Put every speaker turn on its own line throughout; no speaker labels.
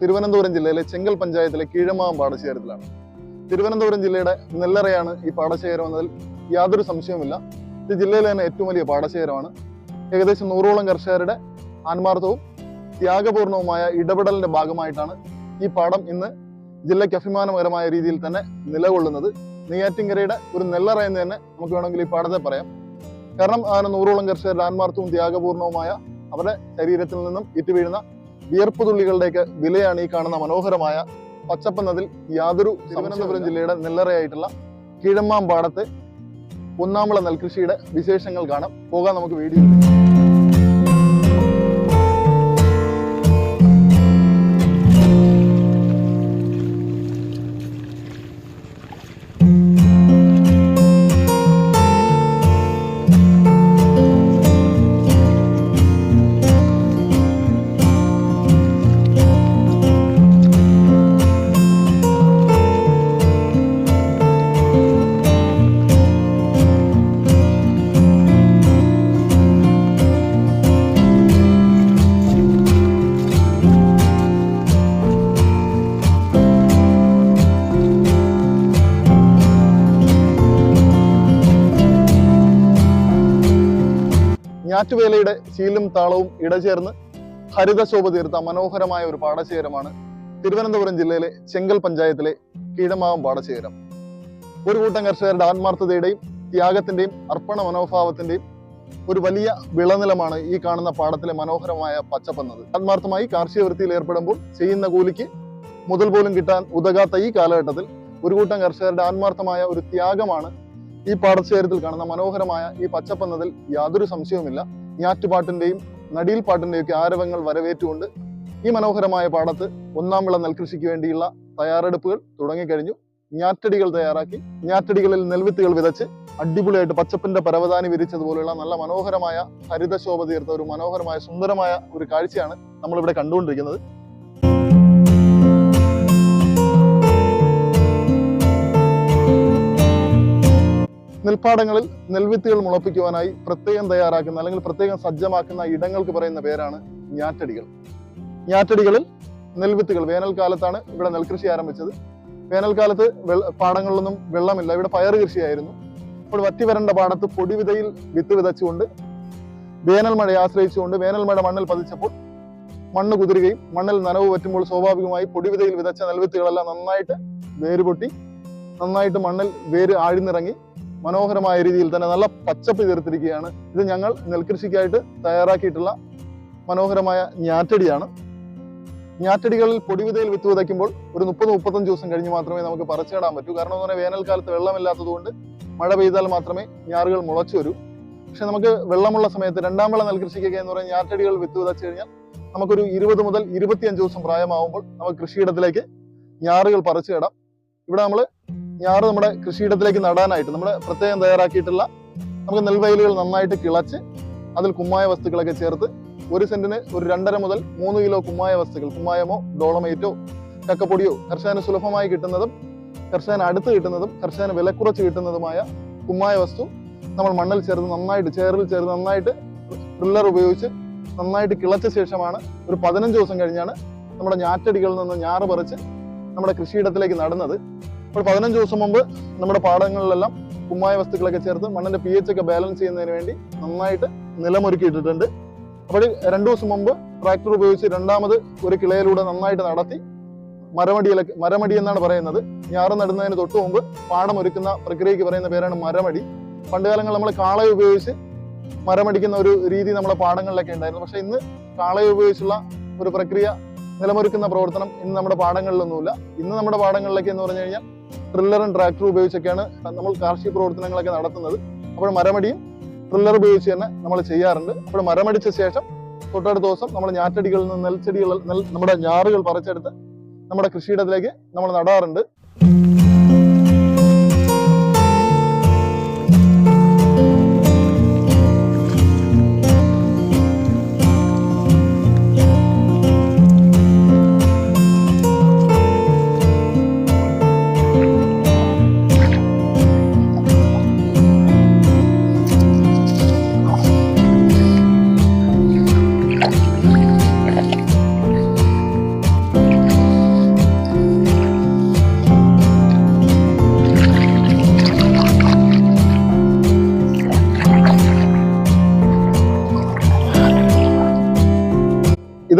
തിരുവനന്തപുരം ജില്ലയിലെ ചെങ്കൽ പഞ്ചായത്തിലെ കീഴമാവം പാടശേഖരത്തിലാണ്. തിരുവനന്തപുരം ജില്ലയുടെ നെല്ലറയാണ് ഈ പാടശേഖരം എന്നതിൽ യാതൊരു സംശയവുമില്ല. ഇത് ജില്ലയിലെ തന്നെ ഏറ്റവും വലിയ പാടശേഖരമാണ്. ഏകദേശം നൂറോളം കർഷകരുടെ ആത്മാർത്ഥവും ത്യാഗപൂർണവുമായ ഇടപെടലിന്റെ ഭാഗമായിട്ടാണ് ഈ പാടം ഇന്ന് ജില്ലയ്ക്ക് അഭിമാനകരമായ രീതിയിൽ തന്നെ നിലകൊള്ളുന്നത്. നെയ്യാറ്റിങ്കരയുടെ ഒരു നെല്ലറ എന്ന് തന്നെ നമുക്ക് വേണമെങ്കിൽ ഈ പാടത്തെ പറയാം. കാരണം അങ്ങനെ നൂറോളം കർഷകരുടെ ആത്മാർത്ഥവും ത്യാഗപൂർണവുമായ അവരുടെ ശരീരത്തിൽ നിന്നും ഇറ്റുവീഴുന്ന വിയർപ്പ് തുള്ളികളുടെയൊക്കെ വിലയാണ് ഈ കാണുന്ന മനോഹരമായ പച്ചപ്പെന്നതിൽ യാതൊരു തിരുവനന്തപുരം ജില്ലയുടെ നെല്ലറയായിട്ടുള്ള കിഴമ്മാമ്പാടത്ത് ഒന്നാമുള്ള ഒന്നാമുള നെൽകൃഷിയുടെ വിശേഷങ്ങൾ കാണാം. പോകാം നമുക്ക് വീഡിയോ ഞാറ്റുവേലയുടെ ശീലും താളവും ഇടചേർന്ന് ഹരിതശോഭ തീർത്ത മനോഹരമായ ഒരു പാടശേഖരമാണ് തിരുവനന്തപുരം ജില്ലയിലെ ചെങ്കൽ പഞ്ചായത്തിലെ കീഴമാവം പാടശേഖരം. ഒരു കൂട്ടം കർഷകരുടെ ആത്മാർത്ഥതയുടെയും ത്യാഗത്തിന്റെയും അർപ്പണ മനോഭാവത്തിന്റെയും ഒരു വലിയ വിളനിലമാണ് ഈ കാണുന്ന പാടത്തിലെ മനോഹരമായ പച്ചപ്പെന്നത്. ആത്മാർത്ഥമായി കാർഷിക വൃത്തിയിൽ ഏർപ്പെടുമ്പോൾ ചെയ്യുന്ന കൂലിക്ക് മുതൽ പോലും കിട്ടാൻ ഉതകാത്ത ഈ കാലഘട്ടത്തിൽ ഒരു കൂട്ടം കർഷകരുടെ ആത്മാർത്ഥമായ ഒരു ത്യാഗമാണ് ഈ പാടശേഖരത്തിൽ കാണുന്ന മനോഹരമായ ഈ പച്ചപ്പന്നതിൽ യാതൊരു സംശയവുമില്ല. ഞാറ്റുപാട്ടിന്റെയും നടിയിൽ പാട്ടിന്റെയും ഒക്കെ ആരവങ്ങൾ വരവേറ്റുകൊണ്ട് ഈ മനോഹരമായ പാടത്ത് ഒന്നാം വിള നെൽകൃഷിക്ക് വേണ്ടിയുള്ള തയ്യാറെടുപ്പുകൾ തുടങ്ങിക്കഴിഞ്ഞു. ഞാറ്റടികൾ തയ്യാറാക്കി. ഞാറ്റടികളിൽ നെൽവിത്തുകൾ വിതച്ച് അടിപൊളിയായിട്ട് പച്ചപ്പിന്റെ പരവതാനി വിരിച്ചതുപോലെയുള്ള നല്ല മനോഹരമായ ഹരിതശോഭ തീർത്ത ഒരു മനോഹരമായ സുന്ദരമായ ഒരു കാഴ്ചയാണ് നമ്മളിവിടെ കണ്ടുകൊണ്ടിരിക്കുന്നത്. നെൽപ്പാടങ്ങളിൽ നെൽവിത്തുകൾ മുളപ്പിക്കുവാനായി പ്രത്യേകം തയ്യാറാക്കുന്ന അല്ലെങ്കിൽ പ്രത്യേകം സജ്ജമാക്കുന്ന ഇടങ്ങൾക്ക് പറയുന്ന പേരാണ് ഞാറ്റടികൾ. ഞാറ്റടികളിൽ നെൽവിത്തുകൾ. വേനൽക്കാലത്താണ് ഇവിടെ നെൽകൃഷി ആരംഭിച്ചത്. വേനൽക്കാലത്ത് പാടങ്ങളിലൊന്നും വെള്ളമില്ല. ഇവിടെ പയറ് കൃഷിയായിരുന്നു. അപ്പോൾ വറ്റി വരണ്ട പാടത്ത് പൊടിവിതയിൽ വിത്ത് വിതച്ചുകൊണ്ട് വേനൽ മഴയെ ആശ്രയിച്ചുകൊണ്ട് വേനൽ മഴ മണ്ണിൽ പതിച്ചപ്പോൾ മണ്ണ് കുതിരുകയും മണ്ണിൽ നനവ് പറ്റുമ്പോൾ സ്വാഭാവികമായി പൊടിവിതയിൽ വിതച്ച നെൽവിത്തുകളെല്ലാം നന്നായിട്ട് വേര് പൊട്ടി നന്നായിട്ട് മണ്ണിൽ വേര് ആഴ്ന്നിറങ്ങി മനോഹരമായ രീതിയിൽ തന്നെ നല്ല പച്ചപ്പ് ചേർത്തിരിക്കുകയാണ് ഇത് ഞങ്ങൾ നെൽകൃഷിക്കായിട്ട് തയ്യാറാക്കിയിട്ടുള്ള മനോഹരമായ ഞാറ്റടിയാണ്. ഞാറ്റടികളിൽ പൊടിവിതയിൽ വിത്ത് വിതയ്ക്കുമ്പോൾ ഒരു മുപ്പത് മുപ്പത്തഞ്ച് ദിവസം കഴിഞ്ഞ് മാത്രമേ നമുക്ക് പറിച്ചിടാൻ പറ്റൂ. കാരണം എന്ന് പറഞ്ഞാൽ വേനൽക്കാലത്ത് വെള്ളമില്ലാത്തതുകൊണ്ട് മഴ പെയ്താൽ മാത്രമേ ഞാറുകൾ മുളച്ചു വരൂ. പക്ഷെ നമുക്ക് വെള്ളമുള്ള സമയത്ത് രണ്ടാം വിള നെൽകൃഷിക്കൊക്കെ എന്ന് പറഞ്ഞാൽ ഞാറ്റടികൾ വിത്ത് വിതച്ചു കഴിഞ്ഞാൽ നമുക്കൊരു ഇരുപത് മുതൽ ഇരുപത്തിയഞ്ച് ദിവസം പ്രായമാവുമ്പോൾ നമുക്ക് കൃഷിയിടത്തിലേക്ക് ഞാറുകൾ പറിച്ചിടാം ഇവിടെ നമ്മൾ ഞാറ് നമ്മുടെ കൃഷിയിടത്തിലേക്ക് നടാനായിട്ട് നമ്മൾ പ്രത്യേകം തയ്യാറാക്കിയിട്ടുള്ള നമുക്ക് നെൽവയലുകൾ നന്നായിട്ട് കിളച്ച് അതിൽ കുമ്മായ വസ്തുക്കളൊക്കെ ചേർത്ത് ഒരു സെന്റിന് ഒരു രണ്ടര മുതൽ മൂന്ന് കിലോ കുമ്മായ വസ്തുക്കൾ കുമ്മായമോ ഡോളമേറ്റോ കക്കപ്പൊടിയോ കർഷകന് സുലഭമായി കിട്ടുന്നതും കർഷകന് അടുത്ത് കിട്ടുന്നതും കർഷകന് വിലക്കുറച്ച് കിട്ടുന്നതുമായ കുമ്മായ വസ്തു നമ്മൾ മണ്ണിൽ ചേർത്ത് നന്നായിട്ട് ചേറിൽ ചേർത്ത് നന്നായിട്ട് ഡ്രില്ലർ ഉപയോഗിച്ച് നന്നായിട്ട് കിളച്ച ശേഷമാണ് ഒരു പതിനഞ്ച് ദിവസം കഴിഞ്ഞാണ് നമ്മുടെ ഞാറ്റടികളിൽ നിന്ന് ഞാറ് പറിച്ച് നമ്മുടെ കൃഷിയിടത്തിലേക്ക് നടുന്നത്. അപ്പോൾ പതിനഞ്ച് ദിവസം മുമ്പ് നമ്മുടെ പാടങ്ങളിലെല്ലാം കുമ്മായ വസ്തുക്കളൊക്കെ ചേർത്ത് മണ്ണിന്റെ പി എച്ച് ഒക്കെ ബാലൻസ് ചെയ്യുന്നതിന് വേണ്ടി നന്നായിട്ട് നിലമൊരുക്കിയിട്ടിട്ടുണ്ട്. അപ്പോൾ രണ്ടു ദിവസം മുമ്പ് ട്രാക്ടർ ഉപയോഗിച്ച് രണ്ടാമത് ഒരു കിളയിലൂടെ നന്നായിട്ട് നടത്തി മരമടിയിലൊക്കെ മരമടി എന്നാണ് പറയുന്നത്. ഞാറ് നടുന്നതിന് തൊട്ട് മുമ്പ് പാടം ഒരുക്കുന്ന പ്രക്രിയയ്ക്ക് പറയുന്ന പേരാണ് മരമടി. പണ്ടുകാലങ്ങൾ നമ്മൾ കാളയെ ഉപയോഗിച്ച് മരമടിക്കുന്ന ഒരു രീതി നമ്മുടെ പാടങ്ങളിലൊക്കെ ഉണ്ടായിരുന്നു. പക്ഷെ ഇന്ന് കാളയെ ഉപയോഗിച്ചുള്ള ഒരു പ്രക്രിയ നിലമൊരുക്കുന്ന പ്രവർത്തനം ഇന്ന് നമ്മുടെ പാടങ്ങളിലൊന്നുമില്ല ഇന്ന് നമ്മുടെ പാടങ്ങളിലൊക്കെ എന്ന് പറഞ്ഞു കഴിഞ്ഞാൽ ട്രില്ലറും ട്രാക്ടറും ഉപയോഗിച്ചൊക്കെയാണ് നമ്മൾ കാർഷിക പ്രവർത്തനങ്ങളൊക്കെ നടത്തുന്നത്. അപ്പോൾ മരമടിയും ട്രില്ലർ ഉപയോഗിച്ച് തന്നെ നമ്മൾ ചെയ്യാറുണ്ട്. അപ്പോൾ മരമടിച്ച ശേഷം തൊട്ടടുത്ത ദിവസം നമ്മൾ ഞാറ്റടികളിൽ നിന്ന് നെൽച്ചെടികൾ നെൽ നമ്മുടെ ഞാറുകൾ പറിച്ചെടുത്ത് നമ്മുടെ കൃഷിയിടത്തിലേക്ക് നമ്മൾ നടാറുണ്ട്.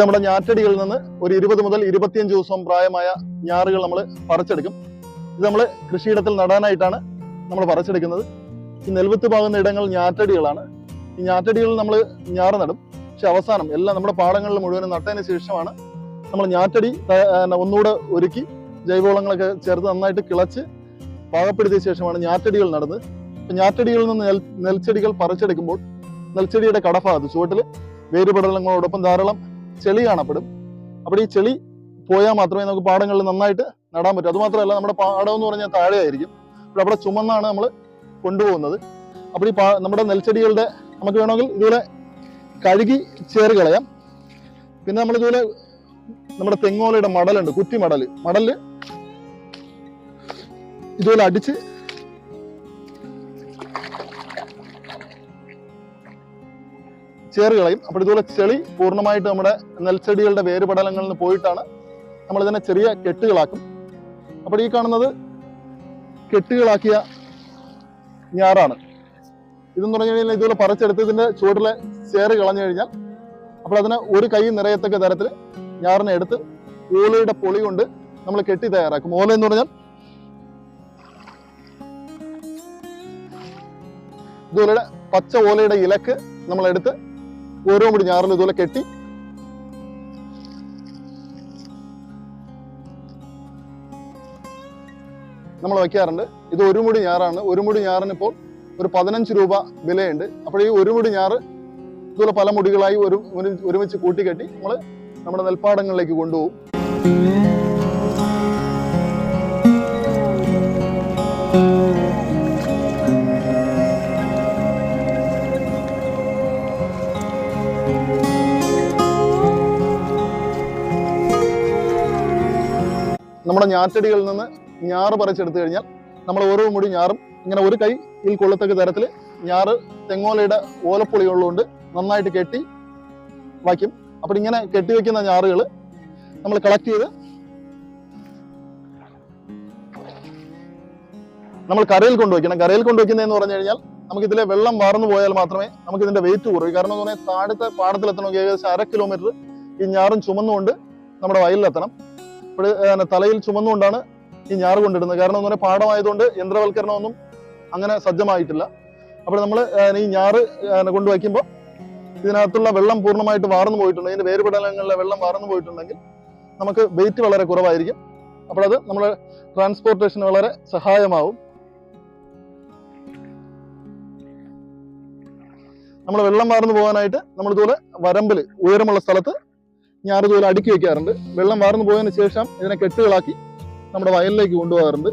നമ്മുടെ ഞാറ്റടികളിൽ നിന്ന് ഒരു ഇരുപത് മുതൽ ഇരുപത്തിയഞ്ച് ദിവസം പ്രായമായ ഞാറുകൾ നമ്മൾ പറിച്ചെടുക്കും. ഇത് നമ്മൾ കൃഷിയിടത്തിൽ നടാനായിട്ടാണ് നമ്മൾ പറിച്ചെടുക്കുന്നത്. ഈ നെൽവിത്ത് പാകുന്ന ഇടങ്ങൾ ഞാറ്റടികളാണ്. ഈ ഞാറ്റടികളിൽ നമ്മൾ ഞാറ് നടും. പക്ഷെ അവസാനം എല്ലാം നമ്മുടെ പാടങ്ങളിൽ മുഴുവനും നട്ടതിന് ശേഷമാണ് നമ്മൾ ഞാറ്റടി ഒന്നുകൂടെ ഒരുക്കി ജൈവവളങ്ങളൊക്കെ ചേർത്ത് നന്നായിട്ട് കിളച്ച് പാകപ്പെടുത്തിയ ശേഷമാണ് ഞാറ്റടികൾ നടുന്നത്. അപ്പം ഞാറ്റടികളിൽ നിന്ന് നെൽ നെൽച്ചെടികൾ പറിച്ചെടുക്കുമ്പോൾ നെൽച്ചെടിയുടെ കടഭാഗത്ത് ചുവട്ടിൽ വേരുപടലങ്ങളോടൊപ്പം ധാരാളം ചെളി കാണപ്പെടും. അപ്പോൾ ഈ ചെളി പോയാൽ മാത്രമേ നമുക്ക് പാടങ്ങളിൽ നന്നായിട്ട് നടാൻ പറ്റൂ. അതുമാത്രമല്ല നമ്മുടെ പാടം എന്ന് പറഞ്ഞാൽ താഴെയായിരിക്കും. അപ്പോൾ അവിടെ ചുമന്നാണ് നമ്മൾ കൊണ്ടുപോകുന്നത്. അപ്പോൾ ഈ നമ്മുടെ നെൽച്ചെടികളുടെ നമുക്ക് വേണമെങ്കിൽ ഇതുപോലെ കഴുകി ചേറ് കളയാം. പിന്നെ നമ്മൾ ഇതുപോലെ നമ്മുടെ തെങ്ങോലയുടെ മടലുണ്ട് കുറ്റി മടൽ മടൽ ഇതുപോലെ അടിച്ച് ചേറ് കളയും അപ്പോൾ ഇതുപോലെ ചെളി പൂർണമായിട്ട് നമ്മുടെ നെൽച്ചെടികളുടെ വേരുപടലങ്ങളിൽ നിന്ന് പോയിട്ടാണ് നമ്മളിതിനെ ചെറിയ കെട്ടുകളാക്കും. അപ്പോൾ ഈ കാണുന്നത് കെട്ടുകളാക്കിയ ഞാറാണ്. ഇതെന്ന് പറഞ്ഞു കഴിഞ്ഞാൽ ഇതുപോലെ പറിച്ചെടുത്ത് ഇതിന്റെ ചുവട്ടിലെ ചേറ് കളഞ്ഞു കഴിഞ്ഞാൽ അപ്പോൾ അതിനെ ഒരു കൈ നിറയത്തക്ക തരത്തിൽ ഞാറിനെ എടുത്ത് ഓലയുടെ പൊളി കൊണ്ട് നമ്മൾ കെട്ടി തയ്യാറാക്കും. ഓല എന്ന് പറഞ്ഞാൽ ഇതുപോലെ പച്ച ഓലയുടെ ഇലക്ക് നമ്മൾ എടുത്ത് ഓരോ കൂടി ഞാറിൽ ഇതുപോലെ കെട്ടി. നമ്മൾ വയ്ക്കാറുണ്ട്. ഇത് ഒരു മുടി ഞാറാണ്. ഒരു മുടി ഞാറിന് ഇപ്പോൾ ഒരു പതിനഞ്ച് രൂപ വിലയുണ്ട്. അപ്പോൾ ഈ ഒരു മുടി ഞാറ് ഇതുപോലെ പല മുടികളായി ഒരു ഒരു- ഒരുമിച്ച് കൂട്ടിക്കെട്ടി നമ്മൾ നമ്മുടെ നെൽപ്പാടങ്ങളിലേക്ക് കൊണ്ടുപോകും. നമ്മുടെ ഞാറ്റടികളിൽ നിന്ന് ഞാറ് പറിച്ചെടുത്തു കഴിഞ്ഞാൽ നമ്മൾ ഓരോ മുടി ഞാറും. ഇങ്ങനെ ഒരു കൈയിൽ കൊള്ളത്തക്ക തരത്തിൽ ഞാറ് തെങ്ങോലയുടെ ഓലപ്പൊളികളുകൊണ്ട് നന്നായിട്ട് കെട്ടി വയ്ക്കും. അപ്പം ഇങ്ങനെ കെട്ടി വെക്കുന്ന ഞാറുകൾ നമ്മൾ കളക്ട് ചെയ്ത് നമ്മൾ കരയിൽ കൊണ്ടുവയ്ക്കണം കരയിൽ കൊണ്ടുവയ്ക്കുന്നതെന്ന് പറഞ്ഞു കഴിഞ്ഞാൽ നമുക്ക് ഇതിലെ വെള്ളം വാർന്നു പോയാൽ മാത്രമേ നമുക്ക് ഇതിന്റെ വെയിറ്റ് കുറയൂ. കാരണം എന്ന് പറഞ്ഞാൽ താഴത്തെ പാടത്തിലെത്തണമെങ്കിൽ ഏകദേശം അര കിലോമീറ്റർ ഈ ഞാറും ചുമന്നുകൊണ്ട് നമ്മുടെ വയലിലെത്തണം. അപ്പോൾ തലയിൽ ചുമന്നുകൊണ്ടാണ് ഈ ഞാറ് കൊണ്ടിടുന്നത്. കാരണം എന്ന് പറഞ്ഞാൽ പാടമായതുകൊണ്ട് യന്ത്രവൽക്കരണമൊന്നും അങ്ങനെ സജ്ജമായിട്ടില്ല. അപ്പോൾ നമ്മൾ ഈ ഞാറ് കൊണ്ടു കൊണ്ടുവയ്ക്കുമ്പോൾ ഇതിനകത്തുള്ള വെള്ളം പൂർണമായിട്ട് വാർന്നു പോയിട്ടുണ്ട്. ഇതിന്റെ വേരുപടലങ്ങളിലെ വെള്ളം വാർന്നു പോയിട്ടുണ്ടെങ്കിൽ നമുക്ക് വെയിറ്റ് വളരെ കുറവായിരിക്കും. അപ്പോൾ അത് നമ്മുടെ ട്രാൻസ്പോർട്ടേഷന് വളരെ സഹായമാവും. നമ്മൾ വെള്ളം വാർന്നു പോകാനായിട്ട് നമ്മളിതുപോലെ വരമ്പിൽ ഉയരമുള്ള സ്ഥലത്ത് ഞാറ് ഇതുപോലെ അടുക്കി വെക്കാറുണ്ട്. വെള്ളം വാർന്നു പോയതിനു ശേഷം ഇതിനെ കെട്ടുകളാക്കി നമ്മുടെ വയലിലേക്ക് കൊണ്ടുപോകാറുണ്ട്.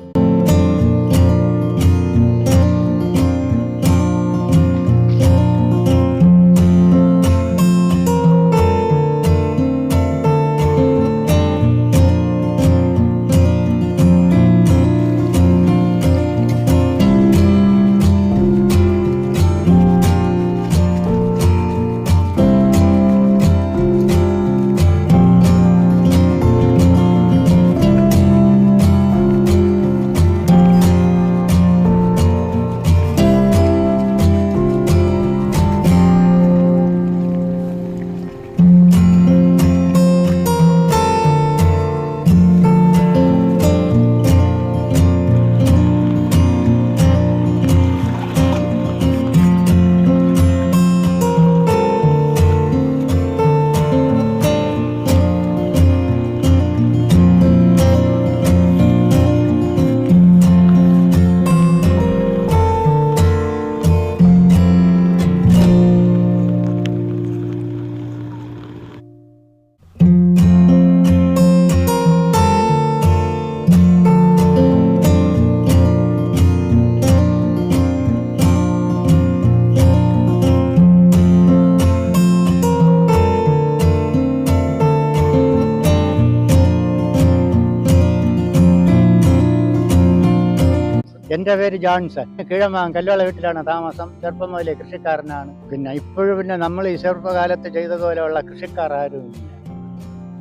എന്റെ പേര് ജോൺസൺ. കിഴമാൻ കല്ലോള വീട്ടിലാണ് താമസം. ചെറുപ്പം മുതലേ കൃഷിക്കാരനാണ്. പിന്നെ ഇപ്പോഴും പിന്നെ നമ്മൾ ഈ ചെറുപ്പകാലത്ത് ചെയ്ത പോലെയുള്ള കൃഷിക്കാർ ആരും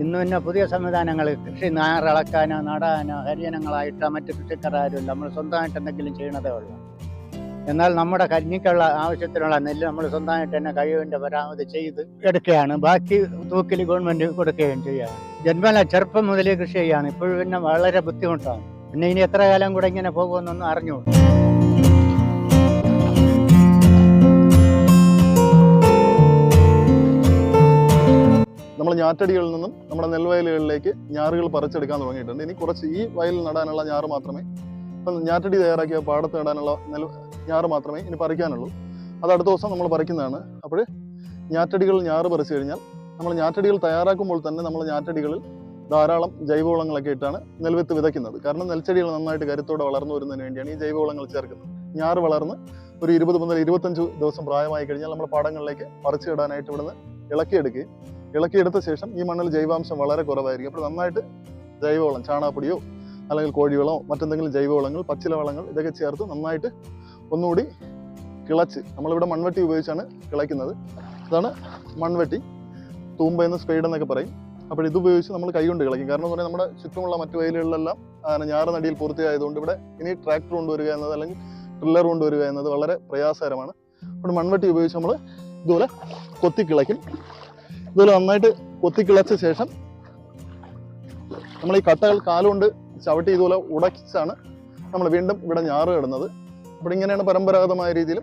ഇന്ന് പിന്നെ പുതിയ സംവിധാനങ്ങൾ കൃഷി നാറിളക്കാനോ നടാനോ ഹരിജനങ്ങളായിട്ടോ മറ്റ് കൃഷിക്കാർ നമ്മൾ സ്വന്തമായിട്ട് എന്തെങ്കിലും ചെയ്യണതേ ഉള്ളൂ. എന്നാൽ നമ്മുടെ കഞ്ഞിക്കുള്ള ആവശ്യത്തിനുള്ള നെല്ല് നമ്മൾ സ്വന്തമായിട്ട് തന്നെ കഴിവിന്റെ പരാമതി ചെയ്ത് എടുക്കുകയാണ്. ബാക്കി തൂക്കിൽ ഗവൺമെന്റ് കൊടുക്കുകയും ചെയ്യുകയാണ്. ജന്മല ചെറുപ്പം മുതലേ കൃഷി ചെയ്യുകയാണ്. ഇപ്പോഴും പിന്നെ വളരെ ബുദ്ധിമുട്ടാണ്. പിന്നെ ഇനി എത്ര കാലം കൂടെ ഇങ്ങനെ പോകുമെന്നൊന്നും അറിഞ്ഞു
നമ്മൾ ഞാറ്റടികളിൽ നിന്നും നമ്മുടെ നെൽവയലുകളിലേക്ക് ഞാറുകൾ പറിച്ചെടുക്കാൻ തുടങ്ങിയിട്ടുണ്ട്. ഇനി കുറച്ച് ഈ വയലിൽ നടാനുള്ള ഞാറ് മാത്രമേ ഇപ്പം ഞാറ്റടി തയ്യാറാക്കിയ പാടത്ത് നടാനുള്ള നെൽ ഞാറ് മാത്രമേ ഇനി പറിക്കാനുള്ളൂ. അത് അടുത്ത ദിവസം നമ്മൾ പറിക്കുന്നതാണ്. അപ്പോൾ ഞാറ്റടികൾ ഞാറ് പറിച്ചു കഴിഞ്ഞാൽ നമ്മൾ ഞാറ്റടികൾ തയ്യാറാക്കുമ്പോൾ തന്നെ നമ്മൾ ഞാറ്റടികളിൽ ധാരാളം ജൈവവളങ്ങളൊക്കെ ഇട്ടാണ് നെൽവിത്ത് വിതയ്ക്കുന്നത്. കാരണം നെൽച്ചെടികൾ നന്നായിട്ട് കരുത്തോടെ വളർന്നു വരുന്നതിന് വേണ്ടിയാണ് ഈ ജൈവവളങ്ങൾ ചേർക്കുന്നത്. ഞാറ് വളർന്ന് ഒരു ഇരുപത് മുതൽ ഇരുപത്തഞ്ച് ദിവസം പ്രായമായി കഴിഞ്ഞാൽ നമ്മൾ പാടങ്ങളിലേക്ക് പറിച്ചിടാനായിട്ട് ഇവിടുന്ന് ഇളക്കിയെടുക്കുകയും ഇളക്കിയെടുത്ത ശേഷം ഈ മണ്ണിൽ ജൈവാംശം വളരെ കുറവായിരിക്കും. അപ്പോൾ നന്നായിട്ട് ജൈവവളം ചാണാപ്പൊടിയോ അല്ലെങ്കിൽ കോഴിവളമോ മറ്റെന്തെങ്കിലും ജൈവവളങ്ങൾ പച്ചില വളങ്ങൾ ഇതൊക്കെ ചേർത്ത് നന്നായിട്ട് ഒന്നുകൂടി കിളച്ച് നമ്മളിവിടെ മൺവെട്ടി ഉപയോഗിച്ചാണ് കിളയ്ക്കുന്നത്. ഇതാണ് മൺവെട്ടി. തൂമ്പ എന്ന് സ്പെയ്ഡ് എന്നൊക്കെ പറയും. അപ്പോൾ ഇത് ഉപയോഗിച്ച് നമ്മൾ കൈകൊണ്ട് കളിക്കും. കാരണം എന്ന് പറഞ്ഞാൽ നമ്മുടെ ചുറ്റുമുള്ള മറ്റു വയലുകളിലെല്ലാം ഞാറ് നടിയിൽ പൂർത്തിയായതുകൊണ്ട് ഇവിടെ ഇനി ട്രാക്ടർ കൊണ്ടുവരിക എന്നത് അല്ലെങ്കിൽ ട്രില്ലർ കൊണ്ടുവരിക എന്നത് വളരെ പ്രയാസകരമാണ്. അപ്പോൾ മൺവെട്ടി ഉപയോഗിച്ച് നമ്മൾ ഇതുപോലെ കൊത്തി കിളയ്ക്കും. ഇതുപോലെ നന്നായിട്ട് കൊത്തി കിളച്ച ശേഷം നമ്മൾ ഈ കട്ടകൾ കാലുകൊണ്ട് ചവിട്ടി ഇതുപോലെ ഉടച്ചാണ് നമ്മൾ വീണ്ടും ഇവിടെ ഞാറ് ഇടുന്നത്. അപ്പോൾ ഇങ്ങനെയാണ് പരമ്പരാഗതമായ രീതിയിൽ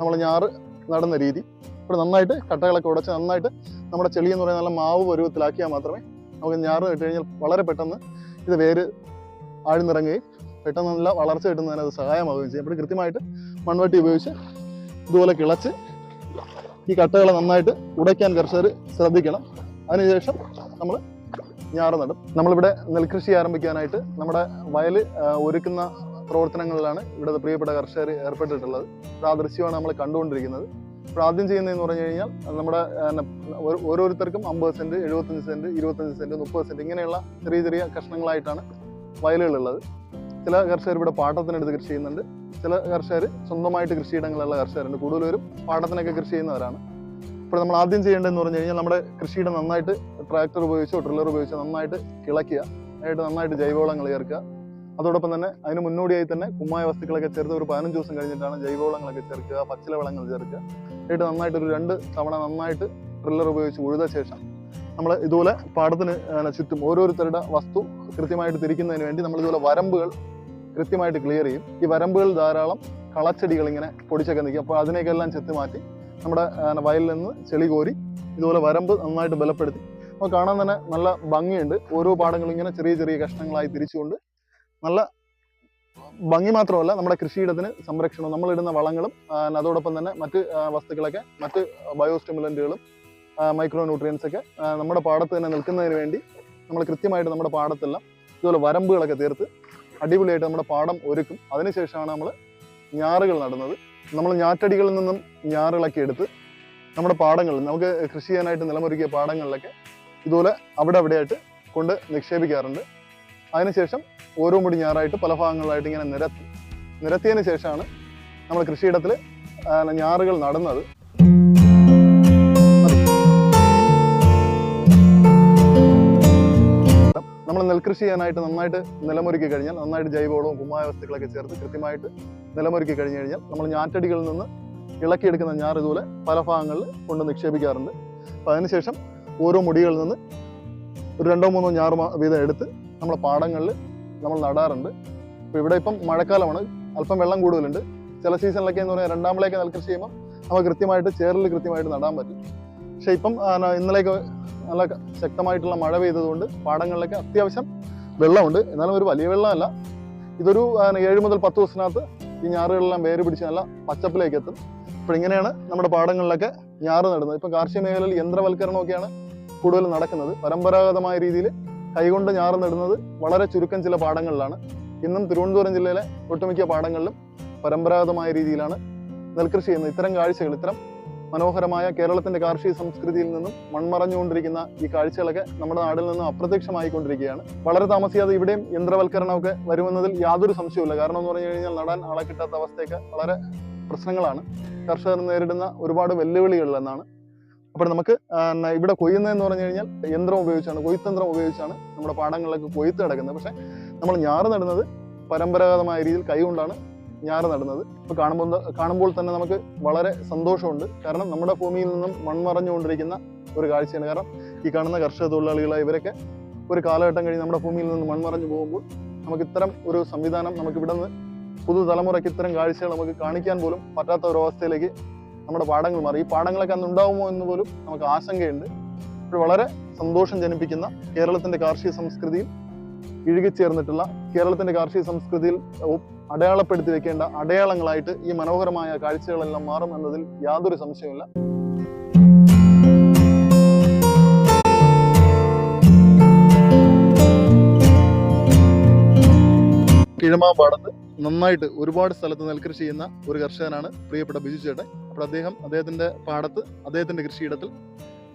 നമ്മൾ ഞാറ് നടുന്ന രീതി. ഇവിടെ നന്നായിട്ട് കട്ടകളൊക്കെ ഉടച്ച് നന്നായിട്ട് നമ്മുടെ ചെളി എന്ന് പറയുന്ന നല്ല മാവ് പരുവത്തിലാക്കിയാൽ മാത്രമേ നമുക്ക് ഞാറ് ഇട്ട് കഴിഞ്ഞാൽ വളരെ പെട്ടെന്ന് ഇത് വേര് ആഴ്ന്നിറങ്ങുകയും പെട്ടെന്ന് നല്ല വളർച്ച കിട്ടുന്നതിന് അത് സഹായമാവുകയും ചെയ്യും. അപ്പോൾ കൃത്യമായിട്ട് മൺവെട്ടി ഉപയോഗിച്ച് ഇതുപോലെ കിളച്ച് ഈ കട്ടകളെ നന്നായിട്ട് ഉടയ്ക്കാൻ കർഷകർ ശ്രദ്ധിക്കണം. അതിനുശേഷം നമ്മൾ ഞാറ് നടും. നമ്മളിവിടെ നെൽകൃഷി ആരംഭിക്കാനായിട്ട് നമ്മുടെ വയൽ ഒരുക്കുന്ന പ്രവർത്തനങ്ങളിലാണ് ഇവിടുത്തെ പ്രിയപ്പെട്ട കർഷകർ ഏർപ്പെട്ടിട്ടുള്ളത്. ആ ദൃശ്യമാണ് നമ്മൾ കണ്ടുകൊണ്ടിരിക്കുന്നത്. ആദ്യം ചെയ്യുന്നതെന്ന് പറഞ്ഞു കഴിഞ്ഞാൽ നമ്മുടെ ഓരോരുത്തർക്കും അമ്പത് സെന്റ് എഴുപത്തഞ്ച് സെന്റ് ഇരുപത്തഞ്ച് സെന്റ് മുപ്പത് സെന്റ് ഇങ്ങനെയുള്ള ചെറിയ ചെറിയ കഷ്ണങ്ങളായിട്ടാണ് വയലുകളുള്ളത്. ചില കർഷകർ ഇവിടെ പാട്ടത്തിനെടുത്ത് കൃഷി ചെയ്യുന്നുണ്ട്. ചില കർഷകർ സ്വന്തമായിട്ട് കൃഷിയിടങ്ങളുള്ള കർഷകരുണ്ട്. കൂടുതലും പാട്ടത്തിനൊക്കെ കൃഷി ചെയ്യുന്നവരാണ്. ഇപ്പോൾ നമ്മൾ ആദ്യം ചെയ്യേണ്ടതെന്ന് പറഞ്ഞു കഴിഞ്ഞാൽ നമ്മുടെ കൃഷിയിടം നന്നായിട്ട് ട്രാക്ടർ ഉപയോഗിച്ചോ ട്രില്ലർ ഉപയോഗിച്ചോ നന്നായിട്ട് കിളയ്ക്കുക ആയിട്ട് നന്നായിട്ട് ജൈവവളങ്ങൾ ചേർക്കുക അതോടൊപ്പം തന്നെ അതിന് മുന്നോടിയായി തന്നെ കുമ്മായ വസ്തുക്കളൊക്കെ ചേർത്ത് ഒരു പതിനഞ്ച് ദിവസം കഴിഞ്ഞിട്ടാണ് ജൈവവളങ്ങളൊക്കെ ചേർക്കുക പച്ചില വളങ്ങൾ ചേർക്കുക. എന്നിട്ട് നന്നായിട്ട് ഒരു രണ്ട് തവണ നന്നായിട്ട് ട്രില്ലർ ഉപയോഗിച്ച് ഉഴുത ശേഷം നമ്മൾ ഇതുപോലെ പാടത്തിന് ചുറ്റും ഓരോരുത്തരുടെ വസ്തു കൃത്യമായിട്ട് തിരിക്കുന്നതിന് വേണ്ടി നമ്മൾ ഇതുപോലെ വരമ്പുകൾ കൃത്യമായിട്ട് ക്ലിയർ ചെയ്യും. ഈ വരമ്പുകൾ ധാരാളം കളച്ചെടികൾ ഇങ്ങനെ പൊടിച്ചൊക്കെ നിൽക്കും. അപ്പോൾ അതിനെയൊക്കെ എല്ലാം ചെത്തി മാറ്റി നമ്മുടെ വയലിൽ നിന്ന് ചെളി കോരി ഇതുപോലെ വരമ്പ് നന്നായിട്ട് ബലപ്പെടുത്തി. അപ്പോൾ കാണാൻ തന്നെ നല്ല ഭംഗിയുണ്ട്. ഓരോ പാടങ്ങളും ഇങ്ങനെ ചെറിയ ചെറിയ കഷ്ണങ്ങളായി തിരിച്ചുകൊണ്ട് നല്ല ഭംഗി മാത്രമല്ല നമ്മുടെ കൃഷിയിടത്തിന് സംരക്ഷണവും നമ്മളിടുന്ന വളങ്ങളും അതോടൊപ്പം തന്നെ മറ്റ് വസ്തുക്കളൊക്കെ മറ്റ് ബയോസ്റ്റിമുലന്റുകളും മൈക്രോ ന്യൂട്രിയൻസ് ഒക്കെ നമ്മുടെ പാടത്ത് തന്നെ നിൽക്കുന്നതിന് വേണ്ടി നമ്മൾ കൃത്യമായിട്ട് നമ്മുടെ പാടത്തെല്ലാം ഇതുപോലെ വരമ്പുകളൊക്കെ തീർത്ത് അടിപൊളിയായിട്ട് നമ്മുടെ പാടം ഒരുക്കും. അതിനുശേഷമാണ് നമ്മൾ ഞാറുകൾ നടുന്നത്. നമ്മൾ ഞാറ്റടികളിൽ നിന്നും ഞാറുകളൊക്കെ എടുത്ത് നമ്മുടെ പാടങ്ങളിൽ നമുക്ക് കൃഷി ചെയ്യാനായിട്ട് നിലമൊരുക്കിയ പാടങ്ങളിലൊക്കെ ഇതുപോലെ അവിടെ അവിടെയായിട്ട് കൊണ്ട് നിക്ഷേപിക്കാറുണ്ട്. അതിനുശേഷം ഓരോ മുടി ഞാറായിട്ട് പല ഭാഗങ്ങളിലായിട്ട് ഇങ്ങനെ നിരത്തി നിരത്തിയതിന് ശേഷമാണ് നമ്മൾ കൃഷിയിടത്തിൽ ഞാറുകൾ നടുന്നത്. നമ്മൾ നെൽകൃഷി ചെയ്യാനായിട്ട് നന്നായിട്ട് നിലമൊരുക്കി കഴിഞ്ഞാൽ നന്നായിട്ട് ജൈവവളവും കുമ്മായ വസ്തുക്കളൊക്കെ ചേർത്ത് കൃത്യമായിട്ട് നിലമൊരുക്കി കഴിഞ്ഞു കഴിഞ്ഞാൽ നമ്മൾ ഞാറ്റടികളിൽ നിന്ന് ഇളക്കിയെടുക്കുന്ന ഞാറ് ഇതുപോലെ പല ഭാഗങ്ങളിൽ കൊണ്ട് നിക്ഷേപിക്കാറുണ്ട്. അപ്പോൾ അതിനുശേഷം ഓരോ മുടികളിൽ നിന്ന് ഒരു രണ്ടോ മൂന്നോ ഞാറ് വീതം എടുത്ത് നമ്മുടെ പാടങ്ങളിൽ നമ്മൾ നടാറുണ്ട്. ഇപ്പോൾ ഇവിടെ ഇപ്പം മഴക്കാലമാണ്. അല്പം വെള്ളം കൂടുതലുണ്ട്. ചില സീസണിലൊക്കെ എന്ന് പറഞ്ഞാൽ രണ്ടാമലേക്ക് നെൽകൃഷി ചെയ്യുമ്പോൾ നമുക്ക് കൃത്യമായിട്ട് ചേറിൽ കൃത്യമായിട്ട് നടാൻ പറ്റും. പക്ഷേ ഇപ്പം ഇന്നലേക്ക് നല്ല ശക്തമായിട്ടുള്ള മഴ പെയ്തതുകൊണ്ട് പാടങ്ങളിലൊക്കെ അത്യാവശ്യം വെള്ളമുണ്ട്. എന്നാലും ഒരു വലിയ വെള്ളമല്ല. ഇതൊരു ഏഴ് മുതൽ പത്ത് ദിവസത്തിനകത്ത് ഈ ഞാറുകളെല്ലാം വേര് പിടിച്ച് നല്ല പച്ചപ്പിലേക്ക് എത്തും. അപ്പോൾ ഇങ്ങനെയാണ് നമ്മുടെ പാടങ്ങളിലൊക്കെ ഞാറ് നടുന്നത്. ഇപ്പം കാർഷിക മേഖലയിൽ യന്ത്രവൽക്കരണമൊക്കെയാണ് കൂടുതൽ നടക്കുന്നത്. പരമ്പരാഗതമായ രീതിയിൽ കൈകൊണ്ട് ഞാറ് നടുന്നത് വളരെ ചുരുക്കം ചില പാടങ്ങളിലാണ് ഇന്നും തിരുവനന്തപുരം ജില്ലയിലെ ഒട്ടുമിക്ക പാടങ്ങളിലും പരമ്പരാഗതമായ രീതിയിലാണ് നെൽകൃഷി ചെയ്യുന്നത്. ഇത്തരം കാഴ്ചകൾ ഇത്തരം മനോഹരമായ കേരളത്തിന്റെ കാർഷിക സംസ്കൃതിയിൽ നിന്നും മൺമറഞ്ഞുകൊണ്ടിരിക്കുന്ന ഈ കാഴ്ചകളൊക്കെ നമ്മുടെ നാടിൽ നിന്നും അപ്രത്യക്ഷമായിക്കൊണ്ടിരിക്കുകയാണ്. വളരെ താമസിയാതെ ഇവിടെയും യന്ത്രവൽക്കരണമൊക്കെ വരുമെന്നതിൽ യാതൊരു സംശയവുമില്ല. കാരണം എന്ന് പറഞ്ഞു കഴിഞ്ഞാൽ നടാൻ ആളെ കിട്ടാത്ത അവസ്ഥയൊക്കെ വളരെ പ്രശ്നങ്ങളാണ്. കർഷകർ നേരിടുന്ന ഒരുപാട് വെല്ലുവിളികളിലെന്നാണ് അപ്പോൾ നമുക്ക് ഇവിടെ കൊയ്യുന്നതെന്ന് പറഞ്ഞു കഴിഞ്ഞാൽ യന്ത്രം ഉപയോഗിച്ചാണ് കൊയ്ത്തന്ത്രം ഉപയോഗിച്ചാണ് നമ്മുടെ പാടങ്ങളിലൊക്കെ കൊയ്ത്ത് കിടക്കുന്നത് പക്ഷേ നമ്മൾ ഞാറ് നടുന്നത് പരമ്പരാഗതമായ രീതിയിൽ കൈകൊണ്ടാണ് ഞാറ് നടുന്നത്. ഇപ്പോൾ കാണുമ്പോൾ കാണുമ്പോൾ തന്നെ നമുക്ക് വളരെ സന്തോഷമുണ്ട്. കാരണം നമ്മുടെ ഭൂമിയിൽ നിന്നും മൺമറഞ്ഞുകൊണ്ടിരിക്കുന്ന ഒരു കാഴ്ചയാണ്. കാരണം ഈ കാണുന്ന കർഷക തൊഴിലാളികളെ ഇവരൊക്കെ ഒരു കാലഘട്ടം കഴിഞ്ഞ് നമ്മുടെ ഭൂമിയിൽ നിന്ന് മൺമറഞ്ഞു പോകുമ്പോൾ നമുക്ക് ഇത്തരം ഒരു സംവിധാനം നമുക്ക് ഇവിടെ നിന്ന് പുതുതലമുറയ്ക്ക് ഇത്തരം കാഴ്ചകൾ നമുക്ക് കാണിക്കാൻ പോലും പറ്റാത്ത ഒരു അവസ്ഥയിലേക്ക് നമ്മുടെ പാഠങ്ങൾ മാറി. ഈ പാഠങ്ങളൊക്കെ അന്ന് ഉണ്ടാവുമോ എന്ന് പോലും നമുക്ക് ആശങ്കയുണ്ട്. ഇപ്പോൾ വളരെ സന്തോഷം ജനിപ്പിക്കുന്ന കേരളത്തിന്റെ കാർഷിക സംസ്കൃതിയിൽ ഇഴുകിച്ചേർന്നിട്ടുള്ള കേരളത്തിന്റെ കാർഷിക സംസ്കൃതിയിൽ അടയാളപ്പെടുത്തി വെക്കേണ്ട അടയാളങ്ങളായിട്ട് ഈ മനോഹരമായ കാഴ്ചകളെല്ലാം മാറും എന്നതിൽ യാതൊരു സംശയവുമില്ല. കിഴമാമ്പാടത്ത് നന്നായിട്ട് ഒരുപാട് സ്ഥലത്ത് നെൽകൃഷി ചെയ്യുന്ന ഒരു കർഷകനാണ് പ്രിയപ്പെട്ട ബിജു ചേട്ടൻ. അപ്പോൾ അദ്ദേഹം അദ്ദേഹത്തിന്റെ പാടത്ത് അദ്ദേഹത്തിന്റെ കൃഷിയിടത്തിൽ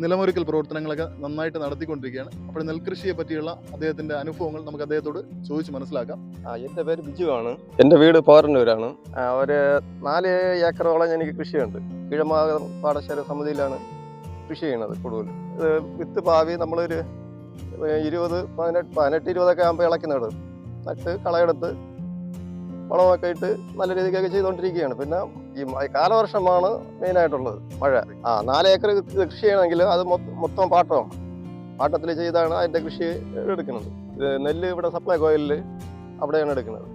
നിലമൊരുക്കൽ പ്രവർത്തനങ്ങളൊക്കെ നന്നായിട്ട് നടത്തിക്കൊണ്ടിരിക്കുകയാണ്. അപ്പോൾ നെൽകൃഷിയെ പറ്റിയുള്ള അദ്ദേഹത്തിന്റെ അനുഭവങ്ങൾ നമുക്ക് അദ്ദേഹത്തോട് ചോദിച്ച് മനസ്സിലാക്കാം.
ആ എന്റെ പേര് ബിജു ആണ്. എന്റെ വീട് പോരന്നൂരാണ് ഒരു നാല് ഏക്കറോളം എനിക്ക് കൃഷിയുണ്ട്. കിഴമാക പാടശാല സമിതിയിലാണ് കൃഷി ചെയ്യണത് കൂടുതൽ. വിത്ത് പാവി നമ്മളൊരു ഇരുപത് പതിനെട്ട് പതിനെട്ട് ഇരുപതൊക്കെ ആകുമ്പോൾ ഇളക്കി നടും. നട്ട് കളയെടുത്ത് വളമൊക്കെ ഇട്ട് നല്ല രീതിക്കൊക്കെ ചെയ്തുകൊണ്ടിരിക്കുകയാണ് പിന്നെ ഈ കാലവർഷമാണ് മെയിനായിട്ടുള്ളത് മഴ. ആ നാല് ഏക്കർ കൃഷി ചെയ്യണമെങ്കിൽ അത് മൊത്തം പാട്ടമാണ് പാട്ടത്തിൽ ചെയ്താണ് അതിന്റെ കൃഷി എടുക്കുന്നത്. നെല്ല് ഇവിടെ സപ്ലൈ കോയിലിൽ അവിടെയാണ് എടുക്കുന്നത്.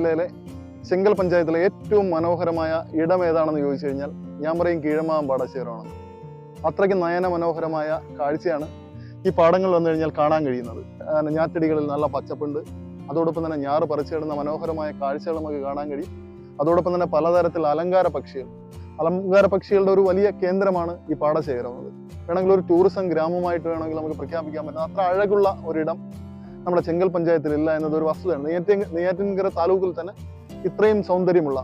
ജില്ലയിലെ ചെങ്കൽ പഞ്ചായത്തിലെ ഏറ്റവും മനോഹരമായ ഇടം ഏതാണെന്ന് ചോദിച്ചു കഴിഞ്ഞാൽ ഞാൻ പറയും കീഴമാമ്പാട പാടശേരമാണ് അത്രയ്ക്ക് നയന മനോഹരമായ കാഴ്ചയാണ് ഈ പാടങ്ങൾ വന്നു കഴിഞ്ഞാൽ കാണാൻ കഴിയുന്നത്. ഞാറ്റടികളിൽ നല്ല പച്ചപ്പുണ്ട്. അതോടൊപ്പം തന്നെ ഞാറ് പറിച്ചിടുന്ന മനോഹരമായ കാഴ്ചകൾ നമുക്ക് കാണാൻ കഴിയും. അതോടൊപ്പം തന്നെ പലതരത്തിൽ അലങ്കാര പക്ഷികൾ. അലങ്കാര പക്ഷികളുടെ ഒരു വലിയ കേന്ദ്രമാണ് ഈ പാടശേഖരം വേണമെങ്കിൽ ഒരു ടൂറിസം ഗ്രാമമായിട്ട് വേണമെങ്കിൽ നമുക്ക് പ്രഖ്യാപിക്കാൻ പറ്റുന്ന അത്ര അഴകുള്ള ഒരിടം നമ്മുടെ ചെങ്കൽ പഞ്ചായത്തിൽ ഇല്ല എന്നത് ഒരു വസ്തുതയാണ്. നെയ്യാറ്റിൻ നെയ്യാറ്റിൻകര താലൂക്കിൽ തന്നെ ഇത്രയും സൗന്ദര്യമുള്ള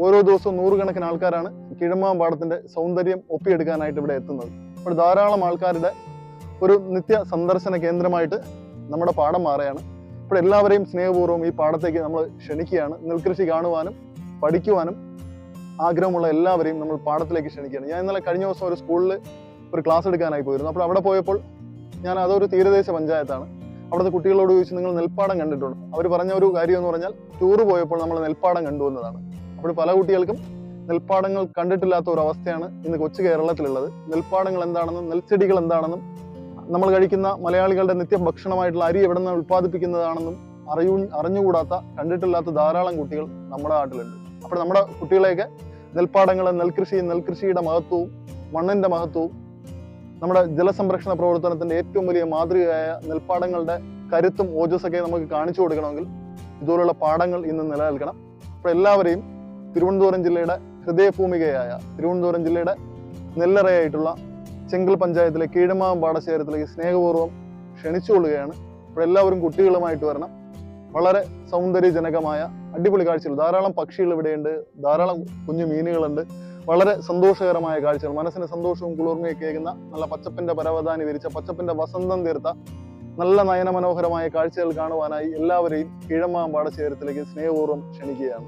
ഓരോ ദിവസവും നൂറുകണക്കിന് ആൾക്കാരാണ് കിഴമാമ്പാടത്തിന്റെ സൗന്ദര്യം ഒപ്പിയെടുക്കാനായിട്ട് ഇവിടെ എത്തുന്നത്. അപ്പോൾ ധാരാളം ആൾക്കാരുടെ ഒരു നിത്യ സന്ദർശന കേന്ദ്രമായിട്ട് നമ്മുടെ പാടം മാറുകയാണ്. അപ്പോൾ എല്ലാവരെയും സ്നേഹപൂർവം ഈ പാടത്തേക്ക് നമ്മൾ ക്ഷണിക്കുകയാണ്. നെൽകൃഷി കാണുവാനും പഠിക്കുവാനും ആഗ്രഹമുള്ള എല്ലാവരെയും നമ്മൾ പാടത്തിലേക്ക് ക്ഷണിക്കുകയാണ്. ഞാൻ ഇന്നലെ കഴിഞ്ഞ ദിവസം ഒരു സ്കൂളിൽ ഒരു ക്ലാസ് എടുക്കാനായി പോയിരുന്നു. അപ്പോൾ അവിടെ പോയപ്പോൾ ഞാൻ അതൊരു തീരദേശ പഞ്ചായത്താണ്. അവിടുത്തെ കുട്ടികളോട് ചോദിച്ച് നിങ്ങൾ നെൽപ്പാടം കണ്ടിട്ടുണ്ട്? അവർ പറഞ്ഞ ഒരു കാര്യം എന്ന് പറഞ്ഞാൽ ടൂർ പോയപ്പോൾ നമ്മൾ നെൽപ്പാടം കണ്ടു എന്നതാണ്. അപ്പോൾ പല കുട്ടികൾക്കും നെൽപ്പാടങ്ങൾ കണ്ടിട്ടില്ലാത്ത ഒരു അവസ്ഥയാണ് ഇന്ന് കൊച്ചു കേരളത്തിലുള്ളത്. നെൽപ്പാടങ്ങൾ എന്താണെന്നും നെൽച്ചെടികൾ എന്താണെന്നും നമ്മൾ കഴിക്കുന്ന മലയാളികളുടെ നിത്യ ഭക്ഷണമായിട്ടുള്ള അരി എവിടെ നിന്ന് ഉൽപ്പാദിപ്പിക്കുന്നതാണെന്നും അറിയൂ അറിഞ്ഞുകൂടാത്ത കണ്ടിട്ടില്ലാത്ത ധാരാളം കുട്ടികൾ നമ്മുടെ നാട്ടിലുണ്ട്. അപ്പോൾ നമ്മുടെ കുട്ടികളെയൊക്കെ നെൽപ്പാടങ്ങൾ നെൽകൃഷി നെൽകൃഷിയുടെ മഹത്വവും മണ്ണിന്റെ മഹത്വവും നമ്മുടെ ജലസംരക്ഷണ പ്രവർത്തനത്തിന്റെ ഏറ്റവും വലിയ മാതൃകയായ നെൽപ്പാടങ്ങളുടെ കരുത്തും ഓജസ്സൊക്കെ നമുക്ക് കാണിച്ചു കൊടുക്കണമെങ്കിൽ ഇതുപോലുള്ള പാടങ്ങൾ ഇന്ന് നിലനിൽക്കണം. അപ്പോൾ എല്ലാവരെയും തിരുവനന്തപുരം ജില്ലയുടെ ഹൃദയഭൂമികയായ തിരുവനന്തപുരം ജില്ലയുടെ നെല്ലറയായിട്ടുള്ള ചെങ്കൽ പഞ്ചായത്തിലെ കീഴമാവം പാടശേഖരത്തിലേക്ക് സ്നേഹപൂർവം ക്ഷണിച്ചുകൊള്ളുകയാണ്. അപ്പോൾ എല്ലാവരും കുട്ടികളുമായിട്ട് വരണം. വളരെ സൗന്ദര്യജനകമായ അടിപൊളി കാഴ്ചകൾ. ധാരാളം പക്ഷികൾ ഇവിടെയുണ്ട്. ധാരാളം കുഞ്ഞു മീനുകളുണ്ട്. വളരെ സന്തോഷകരമായ കാഴ്ചകൾ. മനസ്സിന് സന്തോഷവും കുളിർമയും കേൾക്കുന്ന നല്ല പച്ചപ്പിന്റെ പരവതാനി വിരിച്ച പച്ചപ്പിന്റെ വസന്തം തീർത്ത നല്ല നയന മനോഹരമായ കാഴ്ചകൾ കാണുവാനായി എല്ലാവരെയും കീഴമാമ്പാട ചേരത്തിലേക്ക് സ്നേഹപൂർവം ക്ഷണിക്കുകയാണ്.